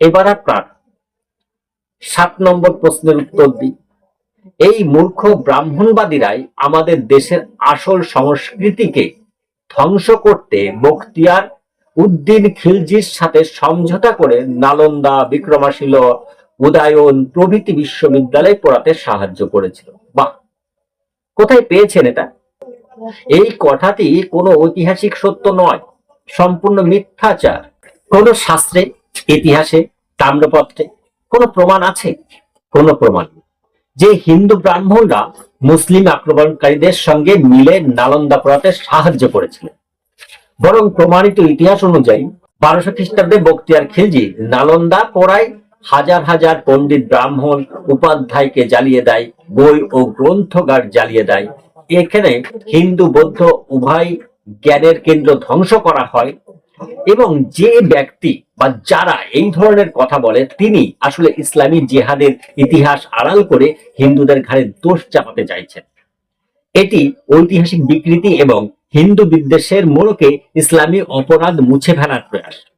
এবার আপনার সাত নম্বর প্রশ্নের উত্তর দিই। এই মূর্খ ব্রাহ্মণবাদীরাই আমাদের দেশের আসল সংস্কৃতিকে ধ্বংস করতে বখতিয়ার উদ্দিন খিলজির সাথে সমঝোতা করে নালন্দা, বিক্রমাশীল, উদয়ন প্রভৃতি বিশ্ববিদ্যালয় পড়াতে সাহায্য করেছিল। বাহ! কোথায় পেয়েছেন এটা? এই কথাটি কোনো ঐতিহাসিক সত্য নয়, সম্পূর্ণ মিথ্যাচার। কোন শাস্ত্রে ইতিহাসে, তাম্রপত্রে কোনো প্রমাণ আছে? কোনো প্রমাণ যে হিন্দু ব্রাহ্মণরা মুসলিম আক্রমণকারীদের সঙ্গে মিলে নালন্দা পড়াতে সাহায্য করেছিলেন। বরং প্রমাণিত ইতিহাস অনুযায়ী বারোশো খ্রিস্টাব্দে বক্তিয়ার খিলজি নালন্দা পড়ায় হাজার হাজার পণ্ডিত ব্রাহ্মণ উপাধ্যায়কে জ্বালিয়ে দেয়, বই ও গ্রন্থগার জ্বালিয়ে দেয়। এখানে হিন্দু, বৌদ্ধ উভয় জ্ঞানের কেন্দ্র ধ্বংস করা হয় এবং যে ব্যক্তি বা যারা এই ধরনের কথা বলে, তিনি আসলে ইসলামী জেহাদের ইতিহাস আড়াল করে হিন্দুদের ঘাড়ে দোষ চাপাতে চাইছেন। এটি ঐতিহাসিক বিকৃতি এবং হিন্দু বিদ্বেষের মোড়কে ইসলামী অপরাধ মুছে ফেলার প্রয়াস।